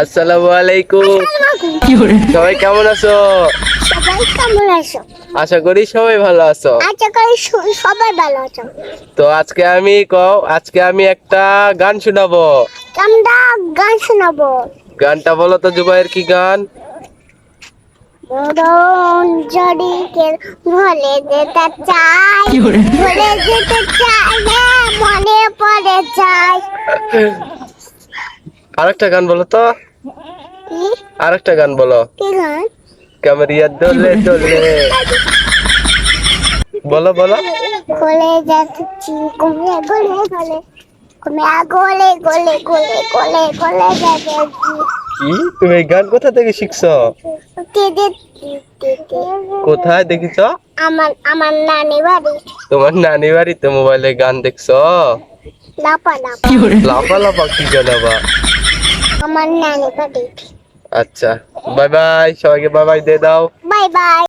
আসসালামু আলাইকুম। সবাই কেমন আছো? সবাই কেমন আছো? আশা করি সবাই ভালো আছো। আশা করি সবাই ভালো আছো। তো আজকে আমি কও আজকে আমি একটা গান শোনাবো। আমরা গান শোনাবো। গানটা বলো তো জুবাইর কি গান? মরণ যদি ভুলে যেতে চাই ভুলে যেতে চাই মনে পড়ে যায়। আরেকটা গান বলো তো। আরেকটা গান বলো। কি গান? কামরিয়া দোলে দোলে। বলো বলো। গলে যাচ্ছি কমে গলে গলে। কমে গলে গলে গলে গলে গলে যাচ্ছি। কি? তুমি এই গান কোথা থেকে শিখছো? কোথায় দেখিছ? আমার আমার নানি বাড়ি। তোমার নানি বাড়িতে মোবাইলে গান দেখছ? লাপা লাপা লাফা লাফা কি জানাবা আমার নানি বাড়ি আচ্ছা বাই বাই সবাইকে বাই বাই দিয়ে দাও। Bye bye